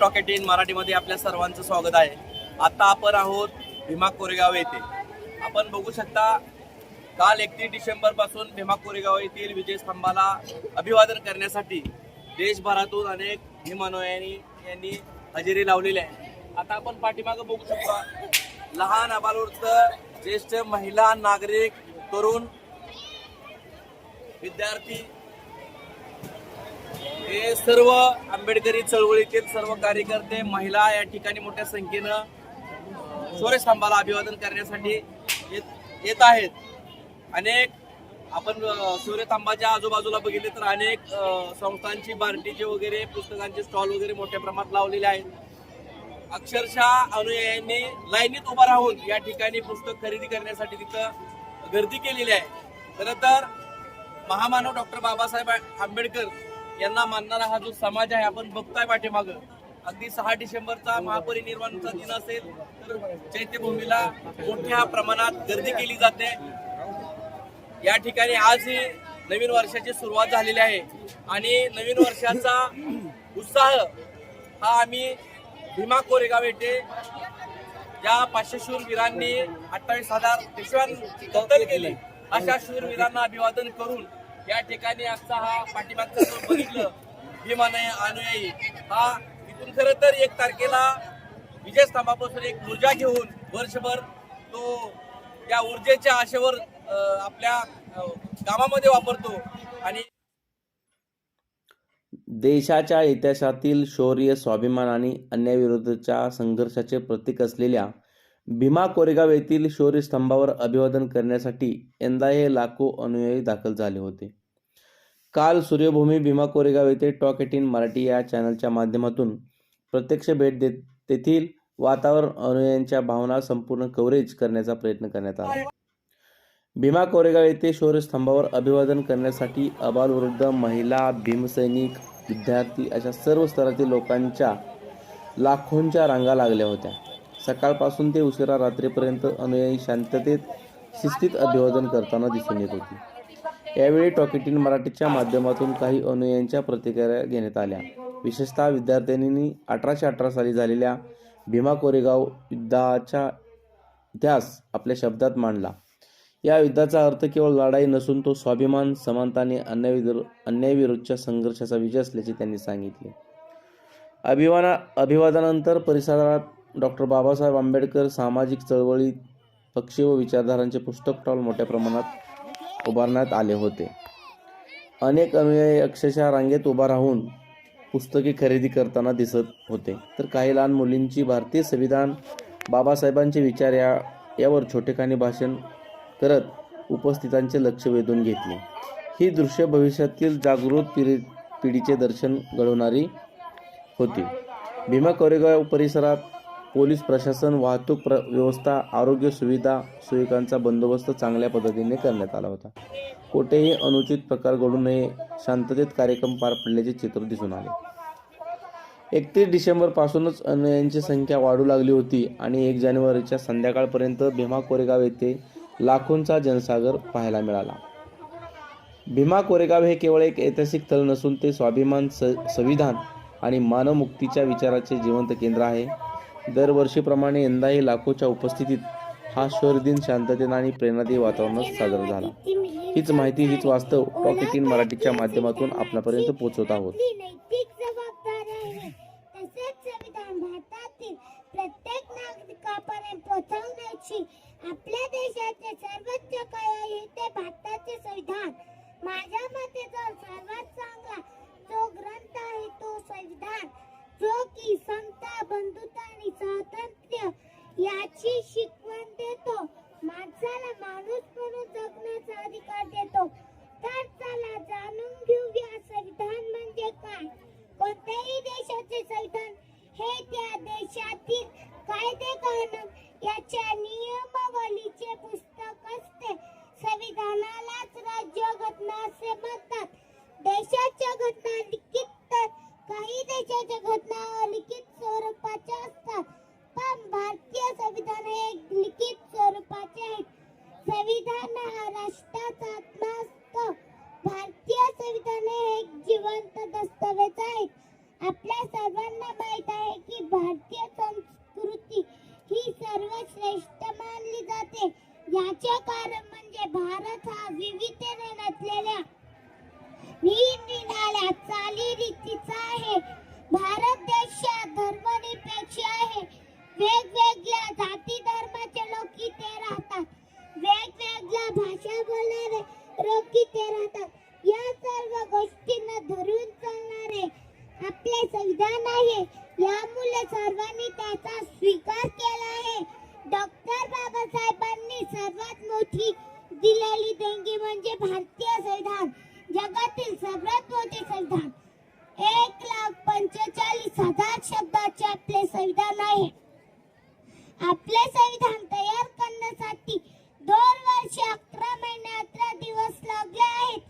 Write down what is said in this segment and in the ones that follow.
टॉकेट in मराठीमध्ये आपल्या सर्वांचं स्वागत आहे. आता आपण आहोत भीमा कोरेगाव येथे. आपण बघू शकता काल एकतीस डिसेंबरपासून भीमा कोरेगाव येथील विजय स्तंभाला अभिवादन करण्यासाठी देशभरातून अनेक भीमानुयानी यांनी हजेरी लावलेली आहे. आता आपण पाठीमागं बघू शकतो लहान अबालवृत्त ज्येष्ठ महिला नागरिक तरुण विद्यार्थी हे सर्व आंबेडकरी चळवळीतील सर्व कार्यकर्ते महिला या ठिकाणी मोठ्या संख्येनं शौर्यस्तंभाला अभिवादन करण्यासाठी येत येत आहेत. अनेक आपण सूर्यस्तंभाच्या आजूबाजूला बघितले तर अनेक संस्थांची बार्टीचे वगैरे पुस्तकांचे स्टॉल वगैरे मोठ्या प्रमाणात लावलेले आहेत. अक्षरशः अनुयायांनी लाईनीत उभा राहून या ठिकाणी पुस्तक खरेदी करण्यासाठी तिथं गर्दी केलेली आहे. खरं तर महामानव डॉक्टर बाबासाहेब आंबेडकर यांना मानणारा हा जो समाज आहे आपण बघताय पाठीमाग. अगदी सहा डिसेंबरचा महापरिनिर्वाणचा दिन असेल तर चैत्यभूमीला मोठ्या प्रमाणात गर्दी केली जाते. या ठिकाणी आज ही नवीन वर्षाची सुरुवात झालेली आहे. आणि नवीन वर्षाचा उत्साह हा आम्ही भीमा कोरेगाव येथे ज्या पाचशे शूरवीरांनी अठ्ठावीस हजार पिशव्यांची कत्तल केली. अशा शूरवीरांना अभिवादन करून या ठिकाणी आजचा हा पाठीमागचा जो बघितलं भीमानय अनुयायी हा इथून खरं तर एक तारखेला विजयस्तंभापासून एक ऊर्जा घेऊन वर्षभर तो त्या ऊर्जेच्या आशेवर अं, आपल्या कामामध्ये वापरतो आणि देशाच्या इतिहासातील शौर्य स्वाभिमान आणि अन्यायाविरुद्धच्या संघर्षाचे प्रतीक असलेल्या भीमा कोरेगाव येथील शौर्य स्तंभावर अभिवादन करण्यासाठी यंदा हे लाखो अनुयायी दाखल झाले होते. काल सूर्यभूमी भीमा कोरेगाव येथे टॉक एटीन मराठी या चॅनलच्या माध्यमातून प्रत्यक्ष भेट देत तेथील वातावरण अनुयायांच्या भावना संपूर्ण कव्हरेज करण्याचा प्रयत्न करण्यात आला. भीमा कोरेगाव येथे शौर्यस्तंभावर अभिवादन करण्यासाठी अबालवृद्ध महिला भीमसैनिक विद्यार्थी अशा सर्व स्तरातील लोकांच्या लाखोंच्या रांगा लागल्या होत्या. सकाळपासून ते उशिरा रात्रीपर्यंत अनुयायी शांततेत शिस्तीत अभिवादन करताना दिसून येत होती. यावेळी टॉकेटिन मराठीच्या माध्यमातून काही अनुयायांच्या प्रतिक्रिया घेण्यात आल्या. विशेषतः विद्यार्थ्यांनी अठराशे अठरा साली झालेल्या भीमा कोरेगाव युद्धाचा इतिहास आपल्या शब्दात मांडला. या युद्धाचा अर्थ केवळ लढाई नसून तो स्वाभिमान समानता आणि अन्यायविरुद्ध अन्यायविरोधच्या संघर्षाचा विजय असल्याचे त्यांनी सांगितले. अभिवाना अभिवादनानंतर परिसरात डॉक्टर बाबासाहेब आंबेडकर सामाजिक चळवळी पक्षी व विचारधारांचे पुस्तक टॉल मोठ्या प्रमाणात उभारण्यात आले होते. अनेक अनुयायी अक्षरशः रांगेत उभा राहून पुस्तके खरेदी करताना दिसत होते. तर काही लहान मुलींची भारतीय संविधान बाबासाहेबांचे विचार या यावर छोटेखानी भाषण करत उपस्थितांचे लक्ष वेधून घेतले. ही दृश्य भविष्यातील जागृत पिढी पिढीचे दर्शन घडवणारी होती. भीमा कोरेगाव परिसरात पोलीस प्रशासन वाहतूक प्र व्यवस्था आरोग्य सुविधा सुविकांचा बंदोबस्त चांगल्या पद्धतीने करण्यात आला होता. कोठेही अनुचित प्रकार घडू नये शांततेत कार्यक्रम पार पडल्याचे चित्र दिसून आले. एकतीस डिसेंबरपासूनच अनुयांची अनुयायांची संख्या वाढू लागली होती आणि एक जानेवारीच्या संध्याकाळपर्यंत भीमा कोरेगाव येथे लाखोंचा जनसागर पाहायला मिळाला. भीमा कोरेगाव हे केवळ एक ऐतिहासिक स्थळ नसून ते स्वाभिमान स संविधान आणि मानवमुक्तीच्या विचाराचे जिवंत केंद्र आहे. दरवर्षीप्रमाणे यंदाही लाखोच्या उपस्थितीत हा शौर्य दिन शांततेत आणि प्रेरणादायी वातावरणात साजरा झाला. हीच माहिती हीच वास्तव टॉक इन मराठीच्या माध्यमातून आपल्यापर्यंत पोहोचवत आहोत. प्रत्येक नागरिकापर्यंत पोहोचवण्याची आपल्या देशाचे सर्वोच्च काय ते भारताचे संविधान माझ्या मते जो सर्वात चांगला जो ग्रंथ आहे तो संविधान. जो की समता बंधुता आणि स्वातंत्र्य याची शिकवण देतो. माणसाला माणूस म्हणून संविधान हा राष्ट्राचा आत्मा असतो भारतीय संविधान हे एक जिवंत दस्तऐवज आहे. आपल्या सर्वांना माहीत आहे की भारतीय संस्कृती ही सर्वश्रेष्ठ मानली जाते. याचे कारण म्हणजे भारत हा विविधतेने नटलेल्या निरनिराळ्या चालीरीतीचा आहे. भारत देश धर्मनिरपेक्ष आहे. वेगवेगळ्या जाती धर्माचे लोक इथे राहतात. वेगवेगळ्या भाषा बोलणारे लोक इथे राहतात. या सर्व गोष्टींना धरून चालणारे आपले संविधान आहे. यामुळे सर्वांनी त्याचा स्वीकार केला आहे. डॉक्टर बाबासाहेबांनी सर्वात मोठी दिलेली देणगी म्हणजे भारतीय संविधान. जगातील सर्वात मोठे संविधान. एक लाख पंचेचाळीस हजार शब्दाचे आपले संविधान आहे. आपले संविधान तयार करण्यासाठी दोन वर्ष अकरा महिने अकरा दिवस लागले आहेत.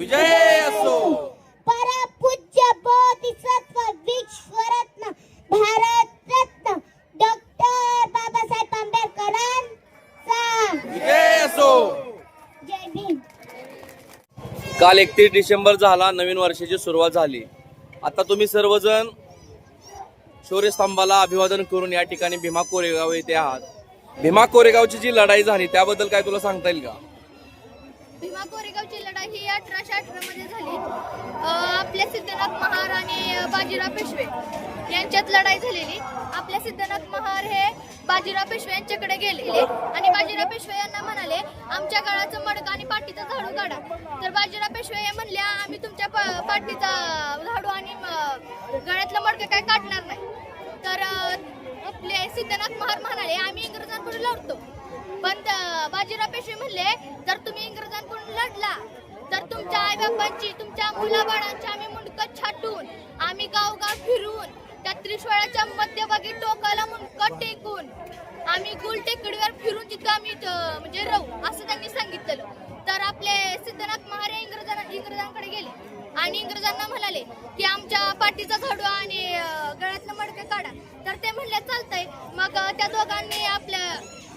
विजय असो. परपूज्य बोधिसत्व विश्वरत्न भारत रत्न डॉक्टर बाबासाहेब आंबेडकरांचा. विजय असो. जय भीम. काल एकतीस डिसेंबर झाला नवीन वर्षाची सुरुवात झाली. आता तुम्ही सर्वजण शौर्यस्तंभाला अभिवादन करून या ठिकाणी भीमा कोरेगाव येथे आहात. भीमा कोरेगावची जी लढाई झाली त्याबद्दल काय तुला सांगता येईल का? भीमा कोरेगावची लढाई ही अठराशे अठरा मध्ये झाली अं, आपले सिद्धनाथ महार आणि बाजीराव पेशवे यांच्यात लढाई झालेली. आपले सिद्धनाथ महार हे बाजीराव पेशवे यांच्याकडे गेलेले आणि बाजीराव पेशवे यांना म्हणाले आमच्या गळाचं मडक आणि पाठीचा झाडू काढा. तर बाजीराव पेशवे हे म्हणले आम्ही तुमच्या पाठीचा झाडू आणि गळ्यातलं मडकं काय काढणार नाही. तर आपले सिद्धनाथ महार म्हणाले आम्ही इंग्रजांकडून लढतो. पण बाजीराव पेशवे म्हणले जर तुम्ही इंग्रजांकडून लढला तर तुमच्या आई बाबांची तुमच्या मुलाबाळांची आम्ही मुंडकं छाटून आम्ही गावगाव फिरून त्या मध्यभागी टोकाला मुंडकं टेकून आम्ही गुल टेकडीवर फिरून तिथं आम्ही म्हणजे राहू असं त्यांनी सांगितलेलं. तर आपले सिद्धनाथ महाराज इंग्रजांना इंग्रजांकडे गेले. आणि इंग्रजांना म्हणाले की आमच्या पाठीचा झाडू आणि गळ्यातलं मडकं काढा. तर ते म्हणले चालतंय. मग त्या दोघांनी आपल्या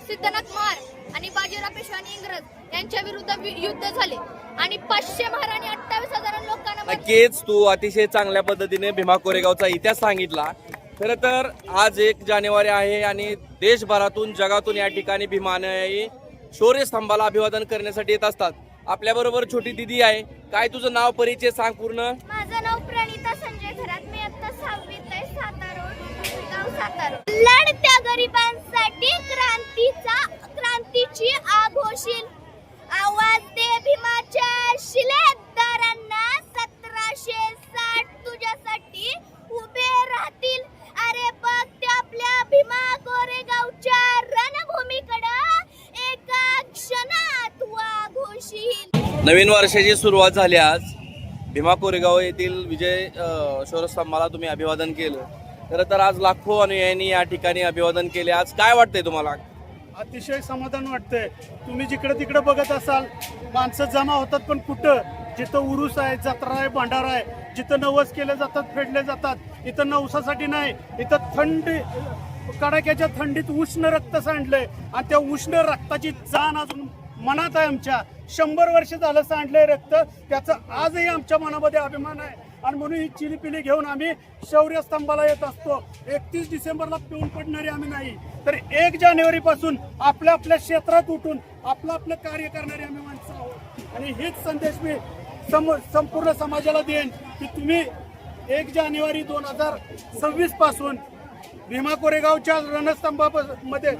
सिद्धनाथ महार आणि बाजीराव पेशवा आणि इंग्रज यांच्या विरुद्ध युद्ध झाले. आणि पाचशे महार आणि अठ्ठावीस हजार लोकांना नक्कीच तू अतिशय चांगल्या पद्धतीने भीमा कोरेगावचा इतिहास सांगितला. खरं तर आज एक जानेवारी आहे आणि देशभरातून जगातून या ठिकाणी भीमाने शौर्य स्तंभाला अभिवादन करण्यासाठी येत असतात. आपल्या बरोबर छोटी दिदी आहे. काय तुझं नाव परिचय सांग पूर्ण? माझं नाव प्रणिता संजय घरात मी आता सहावीत आहे सातारा. गाव सातारा. लढत्या गरिबांसाठी क्रांतीचा क्रांतीची आग होशील. आवाज दे भीमाच्या शिलेदारांना. सतराशे साठ तुझ्यासाठी उभे राहतील. अरे बघ ते आपल्या भीमा गोरेगावच्या रणभूमीकडं एका क्षणात वाघ होशील नवीन वर्षाची सुरुवात झाली आज. भीमा कोरेगाव येथील विजय शौरस्तंभाला तुम्ही अभिवादन केलं. खरं तर आज लाखो अनुयायांनी या ठिकाणी अभिवादन केले. आज काय वाटतंय तुम्हाला? अतिशय समाधान वाटतंय. तुम्ही जिकडे तिकडे बघत असाल माणसं जमा होतात पण कुठं? जिथं उरूस आहे जत्रा आहे भांडारा आहे जिथं नवस केले जातात फेडले जातात इथं नवसासाठी नाही इथं थंडी कडाक्याच्या थंडीत उष्ण रक्त सांडलंय. आणि त्या उष्ण रक्ताची जाण अजून मनात आहे आमच्या. शंभर वर्ष झालं सांडलंय रक्त. त्याचं आजही आमच्या मनामध्ये अभिमान आहे. आणि म्हणून ही चिलीपिली घेऊन आम्ही शौर्य स्तंभाला येत असतो. एकतीस डिसेंबरला पिऊन पडणारे आम्ही नाही. तर एक जानेवारीपासून आपल्या आपल्या क्षेत्रात उठून आपलं आपलं कार्य करणारे आम्ही माणसं आहोत. आणि हेच संदेश मी सम संपूर्ण समाजाला देईन की तुम्ही एक जानेवारी दोन हजार सव्वीसपासून भीमा कोरेगावच्या रणस्तंभामध्ये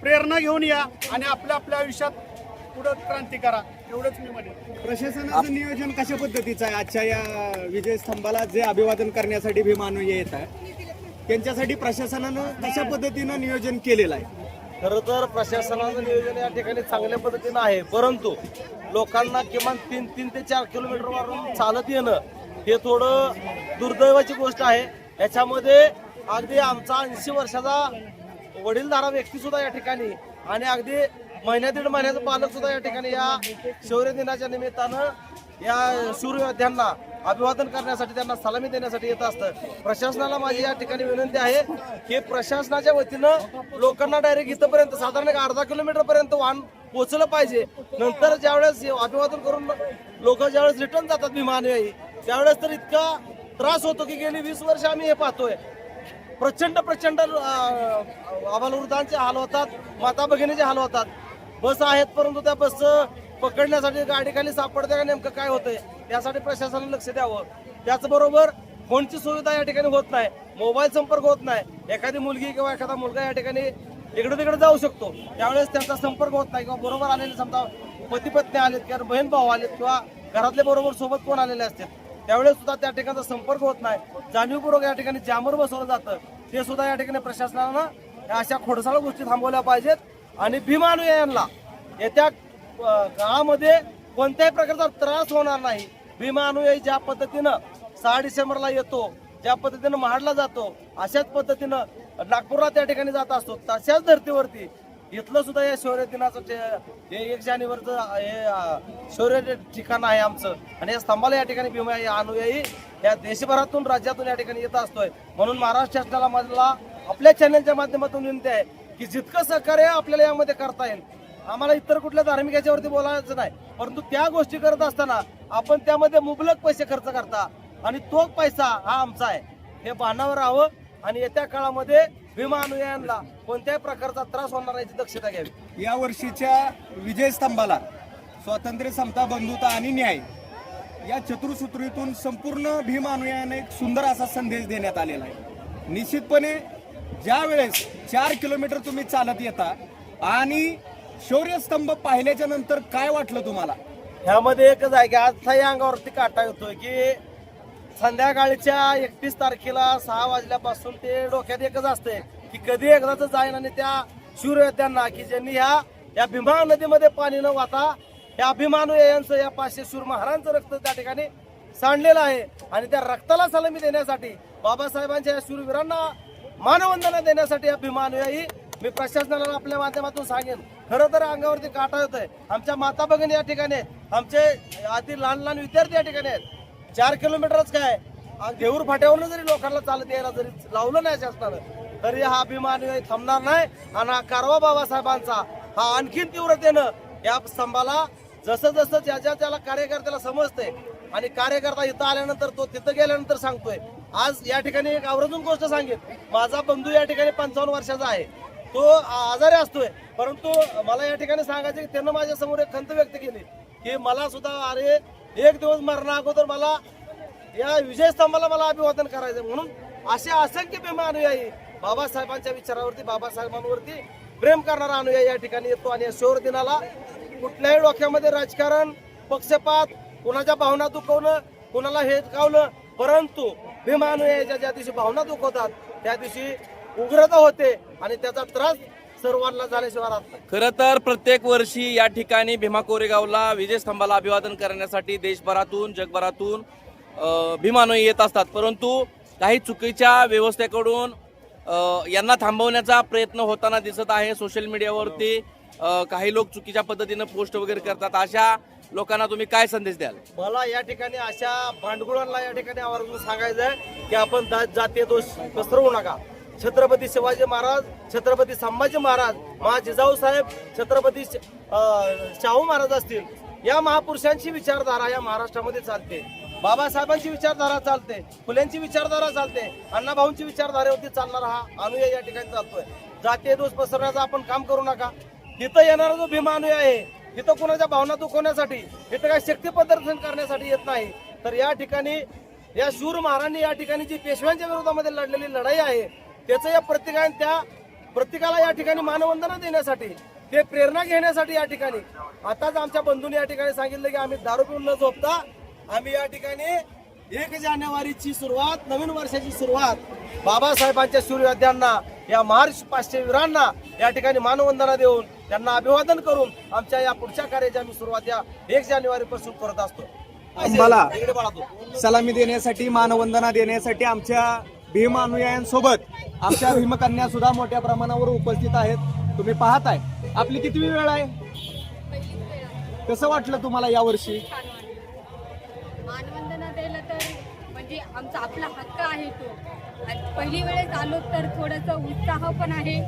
प्रेरणा घेऊन या आणि आपल्या आपल्या आयुष्यात पुढं क्रांती करा. एवढंच मी म्हणेन. प्रशासनाचं नियोजन कशा पद्धतीचं आहे? आजच्या या विजय स्तंभाला जे अभिवादन करण्यासाठी भीमानुय येत आहे त्यांच्यासाठी प्रशासनानं कशा पद्धतीनं नियोजन केलेलं आहे? खरं तर प्रशासनाचं नियोजन या ठिकाणी चांगल्या पद्धतीनं आहे. परंतु लोकांना किमान तीन तीन ते चार किलोमीटरवरून चालत येणं हे थोडं दुर्दैवाची गोष्ट आहे. याच्यामध्ये अगदी आमचा ऐंशी वर्षाचा वडीलधारा व्यक्ती सुद्धा या ठिकाणी आणि अगदी महिन्या दीड महिन्याचा बालक सुद्धा या ठिकाणी या शौर्य दिनाच्या निमित्तानं या शूरयोद्ध्यांना अभिवादन करण्यासाठी त्यांना सलामी देण्यासाठी येत असतं. प्रशासनाला माझी या ठिकाणी विनंती आहे की प्रशासनाच्या वतीनं लोकांना डायरेक्ट इथंपर्यंत साधारण एक अर्धा किलोमीटर पर्यंत वाहन पोहोचलं पाहिजे. नंतर ज्यावेळेस अभिवादन करून लोक ज्यावेळेस रिटर्न जातात विमानयाही त्यावेळेस तर इतका त्रास होतो की गेली वीस वर्ष आम्ही हे पाहतोय. प्रचंड प्रचंड आबालवृद्धांचे हाल होतात माता भगिनीचे हाल होतात. बस आहेत परंतु त्या बस पकडण्यासाठी गाडीखाली सापडते का नेमकं काय होतंय यासाठी प्रशासनाने लक्ष द्यावं. त्याचबरोबर फोनची सुविधा या ठिकाणी होत नाही मोबाईल संपर्क होत नाही. एखादी मुलगी किंवा एखादा मुलगा या ठिकाणी इकडे तिकडे जाऊ शकतो. त्यावेळेस त्यांचा संपर्क होत नाही किंवा बरोबर आलेले समजा पती पत्नी आलेत किंवा बहीण भाऊ आलेत किंवा घरातले बरोबर सोबत कोण आलेले असतात त्यावेळेस सुद्धा त्या ठिकाणचा संपर्क होत नाही. जाणीवपूर्वक या ठिकाणी जामर बसवलं जातं. ते सुद्धा या ठिकाणी प्रशासनानं या अशा खोडसाळ गोष्टी थांबवल्या पाहिजेत. आणि भीमानुयायांना येत्या गावामध्ये काळामध्ये कोणत्याही प्रकारचा त्रास होणार नाही. भीमानुयायी ज्या पद्धतीनं सहा डिसेंबरला येतो ज्या पद्धतीनं महाडला जातो अशाच पद्धतीनं नागपूरला त्या ठिकाणी जात असतो. तशाच धर्तीवरती इथलं सुद्धा या शौर्य दिनाचं हे एक जानेवारीचं हे शौर्य ठिकाण आहे आमचं. आणि या स्तंभाला या ठिकाणी भीमा अनुयायी या देशभरातून राज्यातून या ठिकाणी येत असतोय. म्हणून महाराष्ट्र शासनाला मला आपल्या चॅनलच्या माध्यमातून विनंती आहे की जितकं सहकार्य आपल्याला यामध्ये करता येईल. आम्हाला इतर कुठल्या धार्मिक याच्यावरती बोलायचं नाही. परंतु त्या गोष्टी करत असताना आपण त्यामध्ये मुबलक पैसे खर्च करता. आणि तो पैसा हा आमचा आहे. हे बाणावर राहावं. आणि येत्या काळामध्ये भीमा अनुयायांना कोणत्याही प्रकारचा त्रास होणार याची दक्षता घ्यावी. या वर्षीच्या विजय स्तंभाला स्वातंत्र्य समता बंधुता आणि न्याय या चतुर्सूत्रीतून संपूर्ण भीम अनुयायाने एक सुंदर असा संदेश देण्यात आलेला आहे. निश्चितपणे ज्या वेळेस चार किलोमीटर तुम्ही चालत येता आणि शौर्यस्तंभ पाहिल्याच्या नंतर काय वाटलं तुम्हाला? ह्यामध्ये एकच आहे की आजचाही अंगावरती काटा येतोय की संध्याकाळच्या एकतीस तारखेला सहा वाजल्यापासून ते डोक्यात एकच असते की कधी एकदाच जाईन आणि त्या शूरयोद्ध्यांना की ज्यांनी ह्या या भीमा नदीमध्ये पाणी न वाहता या अभिमानू यांचं या पाचशे शूर महाराजांचं रक्त त्या ठिकाणी सांडलेलं आहे. आणि त्या रक्ताला सलामी देण्यासाठी बाबासाहेबांच्या या शूरवीरांना मानवंदना देण्यासाठी अभिमानुयाही मी प्रशासनाला आपल्या माध्यमातून सांगेन. खरं तर अंगावरती काटा येतोय आमच्या माता भगिनी या ठिकाणी आमचे आधी लहान लहान विद्यार्थी या ठिकाणी आहेत. चार किलोमीटरच काय? देऊर फाट्यावरून जरी लोकांना चालत यायला जरी लावलं नाही शासनानं तरी हा अभिमान थांबणार नाही. आणि हा कारवा बाबासाहेबांचा हा आणखीन तीव्रतेनं या स्तंभाला जसं जसं ज्याच्या त्याला कार्यकर्त्याला समजतंय आणि कार्यकर्ता इथं आल्यानंतर तो तिथं गेल्यानंतर सांगतोय. आज या ठिकाणी एक आवर्जून गोष्ट सांगेल माझा बंधू या ठिकाणी पंचावन्न वर्षाचा आहे. तो आजारी असतोय. परंतु मला या ठिकाणी सांगायचं की त्यानं माझ्यासमोर एक खंत व्यक्त केली. की मला सुद्धा अरे एक दिवस मरणा अगोदर मला या विजय स्तंभाला मला अभिवादन करायचं म्हणून असे असंख्य प्रेम अनुयायी बाबासाहेबांच्या विचारावरती बाबासाहेबांवरती प्रेम करणारा अनुयायी या ठिकाणी येतो आणि या शौर दिनाला कुठल्याही डोक्यामध्ये राजकारण पक्षपात कुणाच्या भावना दुखवणं कुणाला हे दुखावलं परंतु भीम ज्या दिवशी भावना दुखवतात त्या दिवशी उग्रता होते आणि त्याचा त्रास सर्वांना झाल्याशिवाय राहत नाही. खरं तर प्रत्येक वर्षी या ठिकाणी भीमा कोरेगावला विजय स्तंभाला अभिवादन करण्यासाठी देशभरातून जगभरातून भीमानोई येत असतात. परंतु काही चुकीच्या व्यवस्थेकडून यांना थांबवण्याचा प्रयत्न होताना दिसत आहे. सोशल मीडियावरती काही लोक चुकीच्या पद्धतीनं पोस्ट वगैरे करतात. अशा लोकांना तुम्ही काय संदेश द्याल? मला या ठिकाणी अशा भांडगुळांना या ठिकाणी आवर्जून सांगायचं आहे की आपण जातीय दोष पसरवू नका. छत्रपती शिवाजी महाराज छत्रपती संभाजी महाराज महा जिजाऊ साहेब छत्रपती शाहू महाराज असतील. या महापुरुषांची विचारधारा या महाराष्ट्रामध्ये चालते. बाबासाहेबांची विचारधारा चालते. फुल्यांची विचारधारा चालते. अण्णाभाऊंची विचारधारेवरती चालणारा हा अनुयाय या ठिकाणी चालतोय. जातीय दोष पसरण्याचं आपण काम करू नका. तिथं येणारा जो भीमा अनुयायी आहे तिथं कोणाच्या भावना दुखवण्यासाठी इथं काही शक्ती प्रदर्शन करण्यासाठी येत नाही. तर या ठिकाणी या शूर महाराजांनी या ठिकाणी जी पेशव्यांच्या विरोधामध्ये लढलेली लढाई आहे त्याचं या प्रत्येकाने त्या प्रत्येकाला या ठिकाणी मानवंदना देण्यासाठी ते प्रेरणा घेण्यासाठी या ठिकाणी आताच आमच्या बंधूंनी या ठिकाणी सांगितलं की आम्ही दारू पिऊन न झोपता आम्ही या ठिकाणी एक जानेवारीची सुरुवात नवीन वर्षाची सुरुवात बाबासाहेबांच्या शूरयोद्ध्यांना या महाराष्ट्र पाचशे वीरांना या ठिकाणी मानवंदना देऊन त्यांना अभिवादन करून आमच्या या पुढच्या कार्याची आम्ही सुरुवात या एक जानेवारी पासून करत असतो तू. सलामी देण्यासाठी मानवंदना देण्यासाठी आमच्या भीम अनुयायांसोबत आमच्या भीमकन्या सुद्धा मोठ्या प्रमाणावर उपस्थित आहेत. तुम्ही पाहताय. आपली किती वेळ आहे? कसं वाटलं तुम्हाला यावर्षी? मानवंदना द्यायला तर म्हणजे आमचा आपला हक्क आहे तो. आणि पहिली वेळेस आलो तर थोडंसं उत्साह पण आहे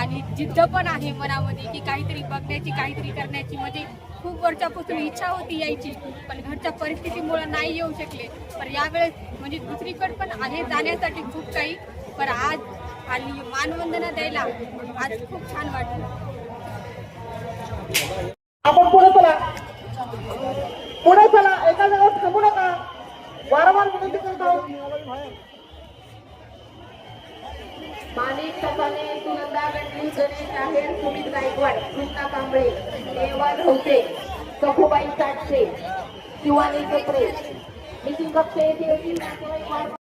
आणि जिद्द पण आहे मनामध्ये की काहीतरी बघण्याची काहीतरी करण्याची म्हणजे खूप वर्षापासून इच्छा होती यायची पण घरच्या परिस्थितीमुळे नाही येऊ शकले. पण यावेळेस म्हणजे दुसरीकडे पण आहे जाण्यासाठी खूप काही पण आज आणि मानवंदना द्यायला आज खूप छान वाटलं. आपण पुढे चला. पुढे चला. एका जागेवर थांबू नका. वारंवार विनंती करत आहोत. माणिक सपाने सुनंदा गंडली गणेश आहेर सुमित गायकवाड कृष्णा कांबळे देवा धवते सखुबाई साठसे शिवानी कपडे नितीन कपडे